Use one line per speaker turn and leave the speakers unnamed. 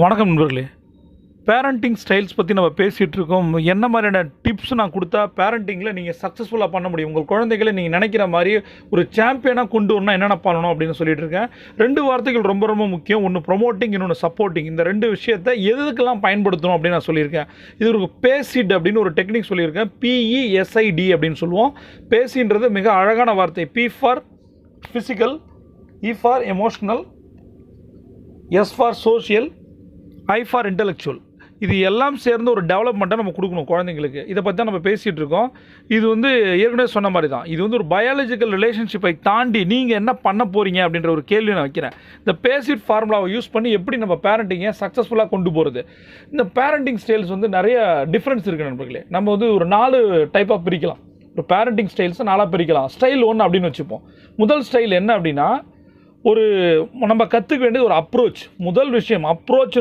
வணக்கம் நண்பர்களே. Parenting styles பற்றி நம்ம பேசிகிட்டு இருக்கோம். என்ன மாதிரியான டிப்ஸ் நான் கொடுத்தா பேரண்டிங்கில் நீங்கள் சக்ஸஸ்ஃபுல்லாக பண்ண முடியும்? உங்கள் குழந்தைகளை நீங்கள் நினைக்கிற மாதிரி ஒரு சாம்பியனாக கொண்டு வரணும் என்னென்ன பண்ணணும் அப்படின்னு சொல்லிட்டு இருக்கேன். ரெண்டு வார்த்தைகள் ரொம்ப ரொம்ப முக்கியம். ஒன்று ப்ரொமோட்டிங் இன்னொன்று சப்போர்ட்டிங் இந்த ரெண்டு விஷயத்தை எதுக்கெல்லாம் பயன்படுத்தணும் அப்படின்னு நான் சொல்லியிருக்கேன். இது ஒரு பேசிட் அப்படின்னு ஒரு டெக்னிக் சொல்லியிருக்கேன். பிஇஎஸ்ஐடி அப்படின்னு சொல்லுவோம். பேசின்றது மிக அழகான வார்த்தை. P for physical E for emotional S for social I for intellectual. இது எல்லாம் சேர்ந்து ஒரு டெவலப்மெண்ட்டை நம்ம கொடுக்கணும் குழந்தைங்களுக்கு. இதை பற்றி தான் நம்ம பேசிகிட்டு இருக்கோம். இது வந்து ஏற்கனவே சொன்ன மாதிரி தான் இது வந்து ஒரு பயாலஜிக்கல் ரிலேஷன்ஷிப்பை தாண்டி நீங்கள் என்ன பண்ண போகிறீங்க அப்படின்ற ஒரு கேள்வி நான் வைக்கிறேன். இந்த பேசிட் ஃபார்முலாவை யூஸ் பண்ணி எப்படி நம்ம பேரண்டிங்கை சக்ஸஸ்ஃபுல்லாக கொண்டு போகிறது இந்த பேரண்டிங் ஸ்டைல்ஸ் வந்து நிறைய டிஃப்ரென்ஸ் இருக்குது நண்பர்களே. நம்ம வந்து ஒரு நாலு டைப்பாக பிரிக்கலாம். ஒரு பேரண்டிங் ஸ்டைல்ஸை நாலாக பிரிக்கலாம். ஸ்டைல் ஒன்று அப்படின்னு வச்சுப்போம். முதல் ஸ்டைல் என்ன அப்படின்னா ஒரு நம்ம கற்றுக்க வேண்டியது ஒரு அப்ரோச் முதல் விஷயம் அப்ரோச்